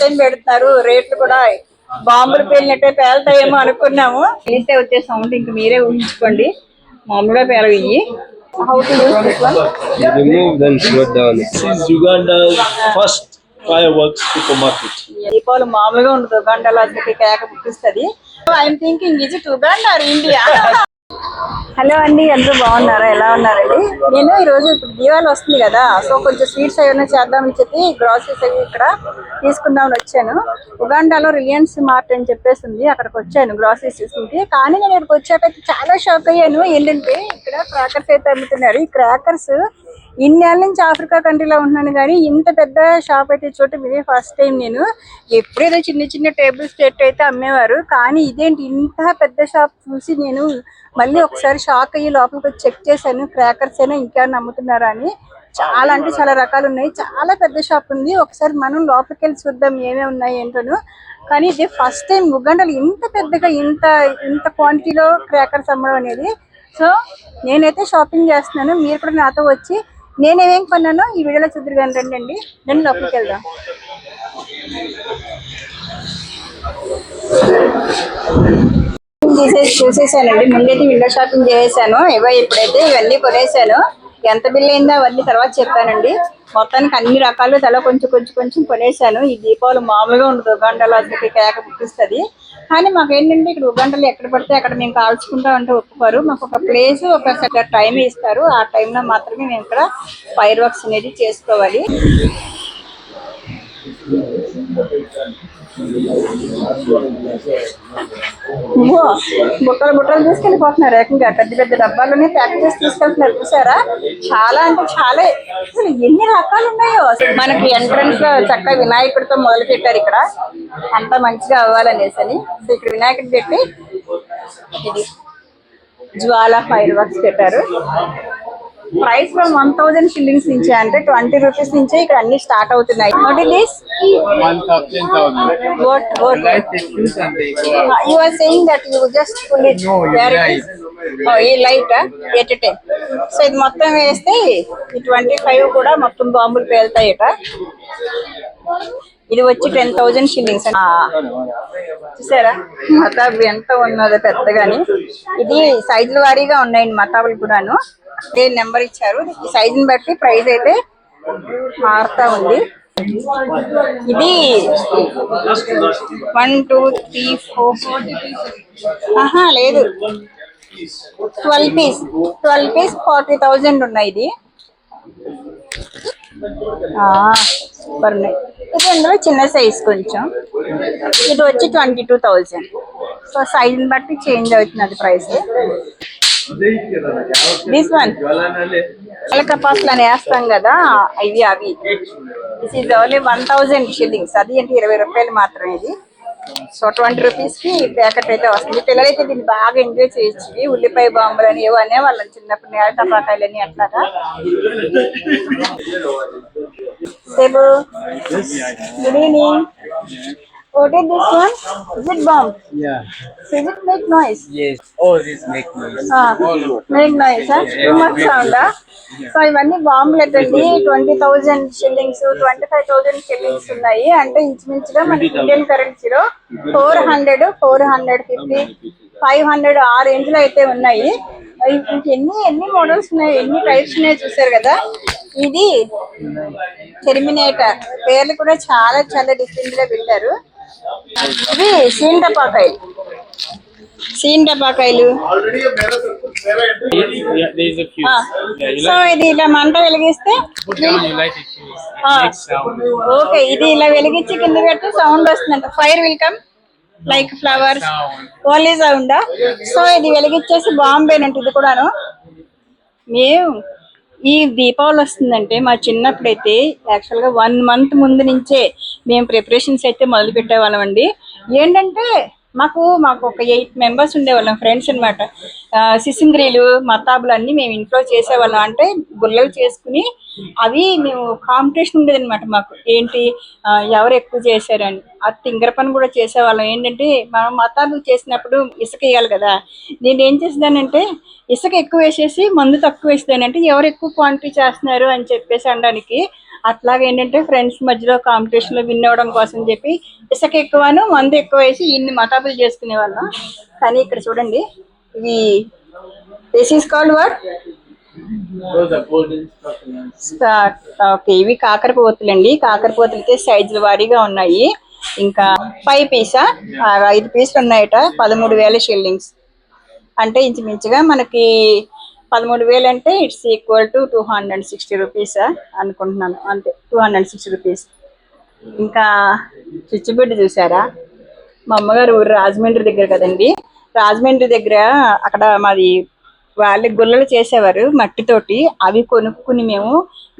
Time పెడుతున్నారు? రేట్లు కూడా బాంబులు పేలినట్టే పేలుతాయేమో అనుకున్నాము. తెలిస్తే వచ్చే సౌండ్ ఇంక మీరే ఊహించుకోండి. మామూలుగా పేలవి remove then slow down. Uganda's first fireworks supermarket. Deepavali మామూలుగా ఉండదు. ఉగాండాలో అసలు కేక పుట్టిస్తుంది. I'm thinking Uganda or India hello అండి అందరూ బాగున్నారా? ఎలా ఉన్నారండి నేను ఈరోజు ఇప్పుడు దీవాళి వస్తుంది కదా సో కొంచెం స్వీట్స్ ఏమైనా చేద్దామని చెప్పి గ్రాసరీస్ అవి ఇక్కడ తీసుకుందామని వచ్చాను. ఉగాండాలో రిలయన్స్ మార్ట్ అని చెప్పేసి ఉంది అక్కడికి వచ్చాను గ్రాసరీస్ తీసుకుంటే. కానీ నేను ఇక్కడికి వచ్చాక చాలా షాక్ అయ్యాను. ఏంటంటే ఇక్కడ క్రాకర్స్ అయితే అమ్ముతున్నారు. ఈ క్రాకర్స్ ఇన్నేళ్ళ నుంచి ఆఫ్రికా కంట్రీలో ఉంటున్నాను కానీ ఇంత పెద్ద షాప్ అయితే చోట ఇదే ఫస్ట్ టైం నేను. ఎప్పుడేదో చిన్న చిన్న టేబుల్ సెట్ అయితే అమ్మేవారు. కానీ ఇదేంటి ఇంత పెద్ద షాప్ చూసి నేను మళ్ళీ ఒకసారి షాక్ అయ్యి లోపలికి చెక్ చేశాను క్రాకర్స్ అయినా ఇంకేమైనా అమ్ముతున్నారా అని. చాలా అంటే చాలా రకాలు ఉన్నాయి. చాలా పెద్ద షాప్ ఉంది. ఒకసారి మనం లోపలికి వెళ్ళి చూద్దాం ఏమేమి ఉన్నాయి ఏంటోను. కానీ ఇది ఫస్ట్ టైం ఉగండలు ఇంత పెద్దగా ఇంత ఇంత క్వాంటిటీలో క్రాకర్స్ అమ్మడం అనేది. సో నేనైతే షాపింగ్ చేస్తున్నాను. మీరు కూడా నాతో వచ్చి నేనేమేం కొన్నానో ఈ వీడియోలో చూద్దరు రండి అండి నేను లోపలికి వెళ్దాం. తీసేసి చూసేసానండి. ముందైతే విండో షాపింగ్ చేసేసాను. ఇవో ఇప్పుడైతే ఇవన్నీ కొనేసాను. ఎంత బిల్ అయిందో అవన్నీ తర్వాత చెప్పానండి. మొత్తానికి అన్ని రకాలు తల కొంచెం కొంచెం కొంచెం కొనేసాను. ఈ దీపావళి మామూలుగా ఉండదు. ఉగాండలో అసలు కేక పుట్టిస్తుంది. కానీ మాకు ఏంటంటే ఇక్కడ ఉగాండలు ఎక్కడ పడితే అక్కడ మేము కాల్చుకుంటా ఉంటే ఒప్పుకోరు. మాకు ఒక ప్లేస్ ఒక టైం ఇస్తారు. ఆ టైంలో మాత్రమే మేము ఇక్కడ ఫైర్ వర్క్స్ అనేది చేసుకోవాలి. బుట్టలు బుట్టలు తీసుకెళ్ళిపోతున్నారు. ఏకంగా పెద్ద పెద్ద డబ్బాలోనే ప్యాక్ చేసి తీసుకెళ్తున్నారు. చూసారా? చాలా అంటే చాలా. అసలు ఎన్ని రకాలు ఉన్నాయో? మనకి ఎంట్రన్స్లో చక్కగా వినాయకుడితో మొదలు పెట్టారు ఇక్కడ. అంత మంచిగా అవ్వాలనేసి అని. ఇక్కడ వినాయకుడు పెట్టి ఇది జ్వాల ఫైర్ వర్క్స్ పెట్టారు. Price from one thousand shillings నుంచి అంటే ట్వంటీ రూపీస్ నుంచే ఇక్కడ అన్ని స్టార్ట్ అవుతున్నాయి. What it is is oh ఈ లైట్ ఎట్ సో ఇది మొత్తం వేస్తే ఈ ట్వంటీ ఫైవ్ కూడా మొత్తం బాంబులు పేలుతాయట. ఇది వచ్చి టెన్ థౌజండ్ షిల్లింగ్స్ చూసారా? మతాబు ఎంత ఉన్నదో పెద్దగాని. ఇది సైజుల వారీగా ఉన్నాయండి మతాబులు కూడాను. ఏ నెంబర్ ఇచ్చారు. ఈ సైజుని బట్టి ప్రైస్ అయితే మారుతా ఉంది. ఇది వన్ టూ త్రీ ఫోర్. ఆహా లేదు. Twelve piece. Twelve piece forty thousand ఉన్నాయి ఇది. సూపర్ ఉన్నాయి. ఇది ఇందులో చిన్న సైజ్ కొంచెం. ఇది వచ్చి ట్వంటీ టూ థౌజండ్. సో సైజుని బట్టి చేంజ్ అవుతుంది ప్రైస్. దిస్ వన్ కపాసులు వేస్తాం కదా ఇవి అవి. This is only one thousand shillings అది అంటే ఇరవై రూపాయలు మాత్రమే ఇది. సో ట్వంటీ రూపీస్కి ప్యాకెట్ అయితే వస్తుంది. పిల్లలైతే దీన్ని బాగా ఎంజాయ్ చేయొచ్చు. ఇవి ఉల్లిపాయ బాంబులు అని ఏవో అనే వాళ్ళని చిన్నప్పుడు నేల టపాకాయలు అని అట్లాగా సేపు good evening What is this one? Is it bomb? Yeah. Does it make noise? Yes. All these make noise. Ah, make noise, huh? Too much sound, huh? So ఇవన్నీ బాంబులు ఎట్టండి twenty thousand shillings twenty five thousand shillings ఉన్నాయి అంటే ఇంచుమించుగా మనకి Indian కరెన్సీలో four hundred four hundred fifty five hundred ఆ రేంజ్లో అయితే ఉన్నాయి ఎన్ని ఎన్ని మోడల్స్ ఉన్నాయి ఎన్ని టైప్స్ ఉన్నాయి చూసారు కదా ఇది టెర్మినేటర్ పేర్లు కూడా చాలా చాలా డిఫరెంట్గా పెట్టారు ఇవి సీన్ సీంటపాకాయలు సీన్ సో ఇది ఇలా మంట వెలిగిస్తే ఆ. ఓకే ఇది ఇలా వెలిగించి కింద పెట్టి సౌండ్ వస్తుందంట. Fire welcome like flowers only sound so ఇది వెలిగించేసి బాంబేనంట ఇది కూడాను. మేము ఈ దీపావళి వస్తుందంటే మా చిన్నప్పుడు అయితే యాక్చువల్ యాక్చువల్గా వన్ మంత్ ముందు నుంచే మేము ప్రిపరేషన్స్ అయితే మొదలు పెట్టేవాళ్ళం అండి ఏంటంటే మాకు మాకు ఒక ఎయిట్ మెంబర్స్ ఉండేవాళ్ళం ఫ్రెండ్స్ అనమాట సిసింగ్రీలు మతాబులు అన్నీ మేము ఇంట్లో చేసేవాళ్ళం. అంటే గుల్లలు చేసుకుని అవి మేము కాంపిటీషన్ ఉండేది అనమాట మాకు. ఏంటి? ఎవరు ఎక్కువ చేశారని. ఆ తింగర పని కూడా చేసేవాళ్ళం. ఏంటంటే మనం మతాబులు చేసినప్పుడు ఇసుక వేయాలి కదా. నేను ఏం చేసేదానంటే ఇసుక ఎక్కువ వేసేసి మందు తక్కువ వేసేదానంటే ఎవరు ఎక్కువ క్వాంటిటీ చేస్తున్నారు అని చెప్పేసి అనడానికి అట్లాగే ఏంటంటే ఫ్రెండ్స్ మధ్యలో కాంపిటీషన్లో విన్ అవ్వడం కోసం చెప్పి ఇసుక ఎక్కువను మందు ఎక్కువ వేసి ఇన్ని మతాబులు చేసుకునే వాళ్ళం కానీ ఇక్కడ చూడండి ఇవి this is called what. Okay ఇవి కాకరపోతులు అండి. కాకరపోతులు అయితే సైజుల వారీగా ఉన్నాయి. ఇంకా ఫైవ్ పీసా ఐదు పీసులు ఉన్నాయట. పదమూడు వేల షిల్లింగ్స్ అంటే ఇంచుమించుగా మనకి పదమూడు వేలు అంటే it's equal to two hundred sixty rupees అనుకుంటున్నాను. అంతే టూ హండ్రెడ్ సిక్స్టీ రూపీస్ ఇంకా చిచ్చుబిడ్డ చూసారా? మా అమ్మగారు ఊరు రాజమండ్రి దగ్గర కదండి. రాజమండ్రి దగ్గర అక్కడ మాది వాళ్ళ గుల్లలు చేసేవారు మట్టితోటి. అవి కొనుక్కుని మేము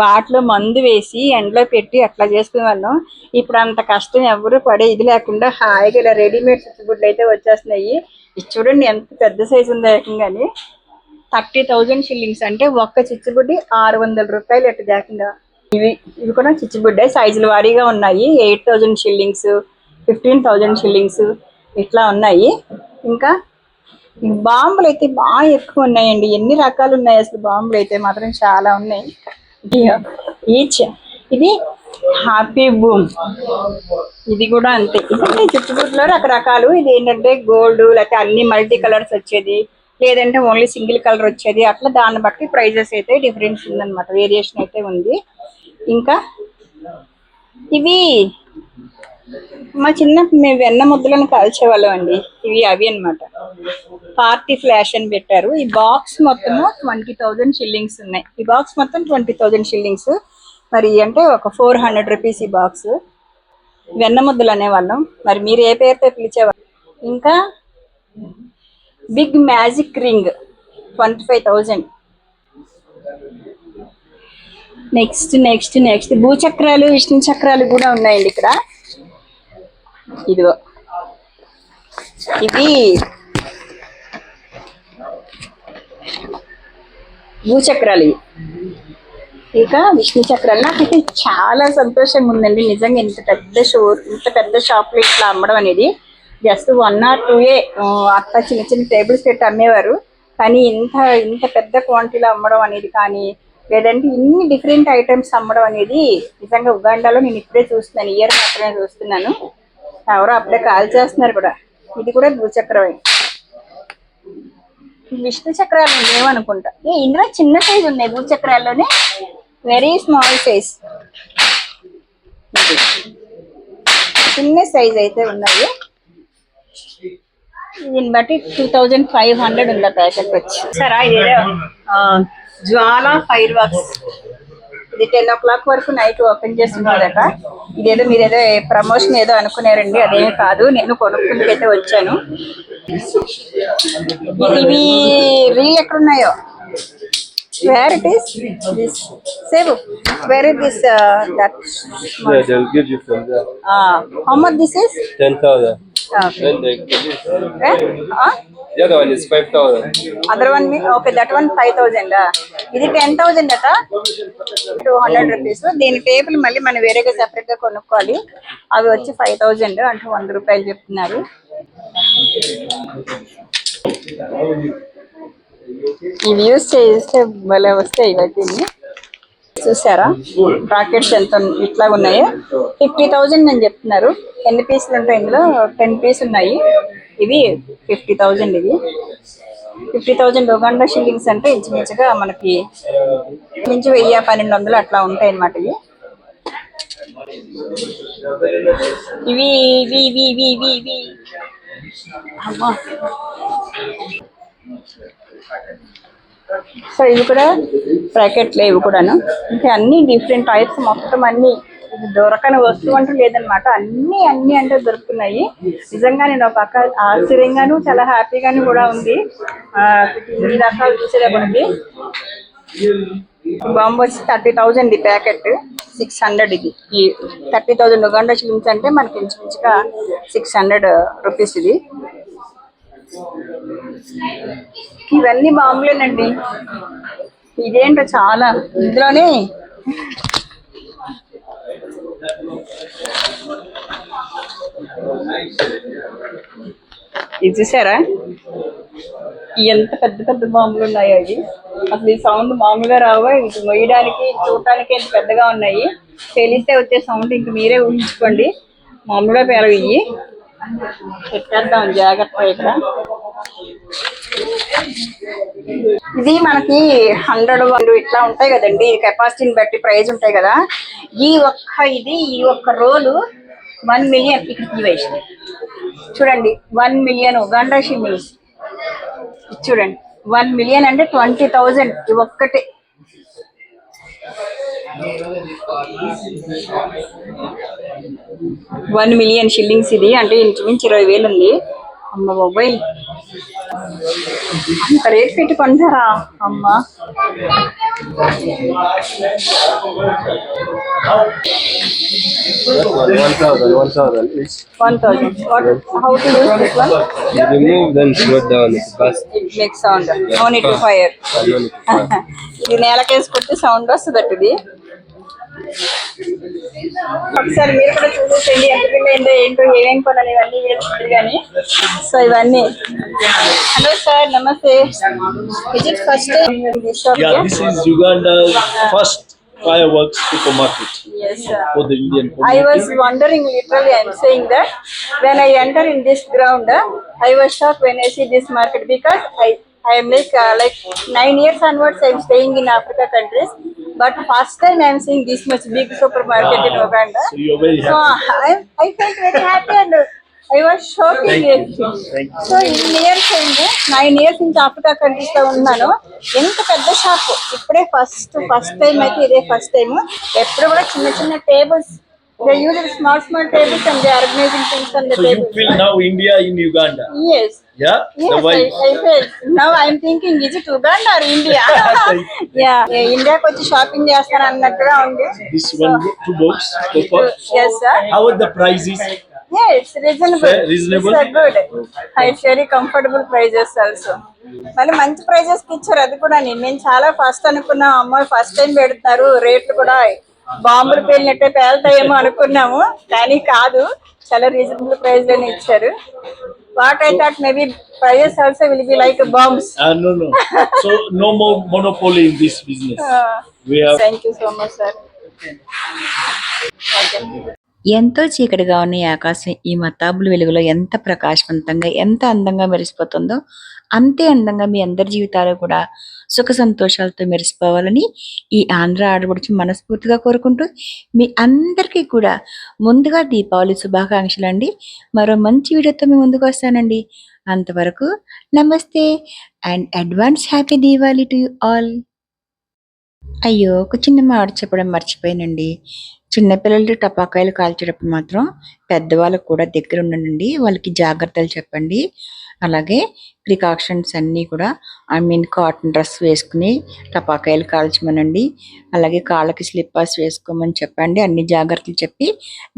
వాటిలో మందు వేసి ఎండలో పెట్టి అట్లా చేసుకునే వాళ్ళం. ఇప్పుడు అంత కష్టం ఎవరు పడే ఇది లేకుండా హాయిగా ఇలా రెడీమేడ్ చిచ్చుబుడ్లు అయితే వచ్చేస్తున్నాయి. ఇది చూడండి ఎంత పెద్ద సైజు ఉందో ఏకంగాని. థర్టీ థౌజండ్ షిల్లింగ్స్ అంటే ఒక్క చిచ్చుబుడ్డి ఆరు వందల రూపాయలు ఎట్టు దాకుండా ఇవి ఇవి కూడా చిచ్చుబుడ్డే. సైజులు వారీగా ఉన్నాయి. Eight thousand shillings fifteen thousand shillings ఇట్లా ఉన్నాయి. ఇంకా బాంబులు అయితే బాగా ఎక్కువ ఉన్నాయండి. ఎన్ని రకాలు ఉన్నాయి అసలు బాంబులు అయితే మాత్రం చాలా ఉన్నాయి. ఈచ్ ఇది హ్యాపీ బూమ్. ఇది కూడా అంతే. ఇదంటే చుట్టుపక్కల రకరకాలు. ఇది ఏంటంటే గోల్డ్ లేకపోతే అన్ని మల్టీ కలర్స్ వచ్చేది. లేదంటే ఓన్లీ సింగిల్ కలర్ వచ్చేది. అట్లా దాన్ని బట్టి ప్రైజెస్ అయితే డిఫరెన్స్ ఉందన్నమాట. వేరియేషన్ అయితే ఉంది. ఇంకా ఇవి మా చిన్న మేము వెన్న ముద్దలను కాల్చేవాళ్ళం అండి. ఇవి అవి అన్నమాట. పార్టీ ఫ్లాష్ అని పెట్టారు. ఈ బాక్స్ మొత్తము ట్వంటీ థౌజండ్ షిల్లింగ్స్ ఉన్నాయి. ఈ బాక్స్ మొత్తం ట్వంటీ థౌజండ్ షిల్లింగ్స్. మరి అంటే ఒక ఫోర్ హండ్రెడ్ రూపీస్ ఈ బాక్స్. వెన్న ముద్దలు అనేవాళ్ళం. మరి మీరు ఏ పేరుతో పిలిచేవారు? ఇంకా big magic ring twenty five thousand. Next next next. భూచక్రాలు Vishnu చక్రాలు కూడా ఉన్నాయండి ఇక్కడ. ఇదిగో. ఇది భూచక్రాలు ఇవి. ఇక విష్ణు చక్రాలు. నాకైతే చాలా సంతోషంగా ఉందండి నిజంగా ఇంత పెద్ద షో ఇంత పెద్ద షాప్లో ఇట్లా అమ్మడం అనేది. జస్ట్ వన్ ఆర్ టూ ఏ అట్లా చిన్న చిన్న టేబుల్స్ పెట్టి అమ్మేవారు. కానీ ఇంత ఇంత పెద్ద క్వాంటిటీలో అమ్మడం అనేది కానీ లేదంటే ఇన్ని డిఫరెంట్ ఐటమ్స్ అమ్మడం అనేది నిజంగా ఉగాండాలో నేను ఇప్పుడే చూస్తున్నాను. ఇయర్ మాత్రమే చూస్తున్నాను. ఎవరో అప్పుడే కాల్ చేస్తున్నారు కూడా. ఇది కూడా భూచక్రమే విష్ణు చక్రాలు లేవనుకుంటా ఏ ఇందులో చిన్న సైజ్ ఉన్నాయి భూచక్రాల్లోనే వెరీ స్మాల్ సైజ్ చిన్న సైజ్ అయితే ఉన్నాయి. దీన్ని బట్టి టూ థౌజండ్ ఫైవ్ హండ్రెడ్ ఉందా ప్యాకెట్ వచ్చి. సరే ఇదేదో జ్వాల ఫైర్ వర్క్స్ ఇది టెన్ ఓ క్లాక్ వరకు నైట్ ఓపెన్ చేస్తున్నదట ఇదేదో మీరు ఏదో ప్రమోషన్ ఏదో అనుకున్నారండి అదేమీ కాదు. నేను కొనుక్కుందుకైతే వచ్చాను. ఇవి రీల్ ఎక్కడున్నాయో? Where it is save where it this that Yeah, they'll give you from there. How much this is 10,000. Then they give you. The one is 5,000. Other one okay that one five thousand ఇది ten thousand అట? Two hundred rupees దీని table మళ్ళీ మనం వేరేగా సెపరేట్గా కొనుక్కోవాలి. అవి వచ్చి ఫైవ్ థౌజండ్ అంటే వంద రూపాయలు చెప్తున్నారు. ఇవి యూస్ చేస్తే భలే వస్తాయి ఇవన్నీ. చూసారా? రాకెట్స్ ఎంత ఇట్లా ఉన్నాయో? ఫిఫ్టీ థౌజండ్ అని చెప్తున్నారు. ఎన్ని పీసులు ఉంటాయి ఇందులో? టెన్ పీస్ ఉన్నాయి. ఇవి ఫిఫ్టీ థౌజండ్ ఇవి ఫిఫ్టీ థౌజండ్ ఉగాండా షిల్లింగ్స్ అంటే ఇంచుమించుగా మనకి మించి వెయ్యి పన్నెండు వందలు అట్లా ఉంటాయి అన్నమాట ఇవి. ఇవి ఇవి ఇవి ఇవి ఇవి ఇవి. అమ్మా. సో ఇవి కూడా ప్యాకెట్లు ఇవి కూడాను. ఇంకా అన్ని డిఫరెంట్ టైప్స్ మొత్తం అన్ని ఇది దొరకని వస్తువు అంటూ లేదనమాట అన్ని అన్ని అంటే దొరుకుతున్నాయి. నిజంగా నేను ఒక పక్క ఆశ్చర్యంగాను చాలా హ్యాపీగాను కూడా ఉంది. ఆ, ఇన్ని రకాలు చూసేటప్పటికి బాంబు వచ్చి థర్టీ థౌజండ్ ఈ ప్యాకెట్. సిక్స్ హండ్రెడ్ ఇది. ఈ థర్టీ థౌజండ్ ఉగాండా షిలింగ్స్ అంటే మనకి ఇంచుమించుగా సిక్స్ హండ్రెడ్ రూపీస్ ఇది. ఇవన్నీ బాంబులేనండి. ఇదేంటో చాలా. ఇందులోనే ఇది చూసారా? ఎంత పెద్ద పెద్ద బాంబులు ఉన్నాయో అవి అసలు ఈ సౌండ్ మామూలుగా రావా. ఇది మొయ్యడానికి చూడటానికి ఎంత పెద్దగా ఉన్నాయి. తెలిస్తే వచ్చే సౌండ్ ఇంక మీరే ఊహించుకోండి. మామూలుగా పేరవి పెట్టేద్దాం జాగ్రత్త ఇక్కడ. ఇది మనకి హండ్రెడ్ వన్ ఇట్లా ఉంటాయి కదండి. కెపాసిటీని బట్టి ప్రైస్ ఉంటాయి కదా. ఈ ఒక్క ఇది ఈ ఒక్క రోలు వన్ మిలియన్ ఇక్కడికి వేసింది చూడండి వన్ మిలియన్ ఉగాండా షిమ్మిల్స్ చూడండి వన్ మిలియన్ అంటే ట్వంటీ థౌజండ్ ఇవి ఒక్కటే. వన్ మిలియన్ షిల్లింగ్స్ ఇది. అంటే ఇంచుమించు ఇరవై వేలు ఉంది. అమ్మ మొబైల్ అంత రేట్ పెట్టి కొంటారా అమ్మ? One thousand, one thousand. It's one thousand what how to use this one you remove then slow down. It's fast. It make sound no need to fire ఇది నేలకేసి కొట్టి సౌండ్ వస్తుంది ఇది. ఒకసారి మీరు కూడా చూసేయండి ఎంత బిల్ అయిందో ఏంటో ఏమేమి కొనాలి ఇవన్నీ వేస్తుంది కానీ సో ఇవన్నీ హలో సార్ నమస్తే visit first Yeah, this is Uganda's first fireworks supermarket yes sir. for the Indian I community. was wondering literally I'm saying that when I enter in this ground uh, I was shocked when I see this market because I I am like uh, like nine years onwards I'm staying in Africa countries But first time I'm seeing this much big supermarket in Uganda So you're very so happy. I I felt very happy and uh, actually Thank you. So ఇన్ని years అయింది nine years నుంచి Africa కంట్రీస్లో ఉన్నాను ఎంత పెద్ద shop ఇప్పుడే first first time అయితే ఇదే ఫస్ట్ టైం ఎప్పుడు కూడా చిన్న చిన్న tables they use small small tables and they organizing things and So you tables feel now India in Uganda. Yes Yeah? The Yes, I, vibe. I felt. Now I'm thinking, is it Uganda or India? yeah, ఇండియాకి వచ్చి shopping చేస్తాను అన్నట్టుగా ఉంది This one, two box, copper. Yes sir How are the prices? Yeah, it's reasonable. Fair, reasonable? It's good. It's very comfortable prices also. మళ్ళీ మంచి ప్రైజెస్కి ఇచ్చారు అది కూడా నేను చాలా ఫస్ట్ అనుకున్నాం అమ్మాయి ఫస్ట్ టైం పెడతారు రేట్లు కూడా బాంబులు పేలినట్టే పేలుతాయేమో అనుకున్నాము కానీ కాదు. చాలా రీజనబుల్ ప్రైస్లోనే ఇచ్చారు. What I thought maybe prizes also will be like bombs Uh, no, no. so no more monopoly in this business. We have thank you so much sir ఎంతో చీకటిగా ఉన్న ఈ ఆకాశం ఈ మతాబుల వెలుగులో ఎంత ప్రకాశవంతంగా ఎంత అందంగా మెరిసిపోతుందో అంతే అందంగా మీ అందరి జీవితాలు కూడా సుఖ సంతోషాలతో మెరిసిపోవాలని ఈ ఆంధ్ర ఆడబడుచు మనస్ఫూర్తిగా కోరుకుంటూ మీ అందరికీ కూడా ముందుగా దీపావళి శుభాకాంక్షలు అండి. మరో మంచి వీడియోతో మీ ముందుకు వస్తానండి. అంతవరకు నమస్తే and advance happy Deepavali to you all అయ్యో ఒక చిన్న మాట చెప్పడం మర్చిపోయానండి. చిన్నపిల్లలు టపాకాయలు కాల్చేటప్పుడు మాత్రం పెద్దవాళ్ళకు కూడా దగ్గర ఉండండి. వాళ్ళకి జాగ్రత్తలు చెప్పండి. అలాగే ప్రికాషన్స్ అన్నీ కూడా ఐ మీన్ కాటన్ డ్రెస్ వేసుకుని టపాకాయలు కాల్చమనండి. అలాగే కాళ్ళకి స్లిప్పర్స్ వేసుకోమని చెప్పండి. అన్ని జాగ్రత్తలు చెప్పి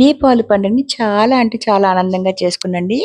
దీపావళి పండుగని చాలా అంటే చాలా ఆనందంగా చేసుకునండి.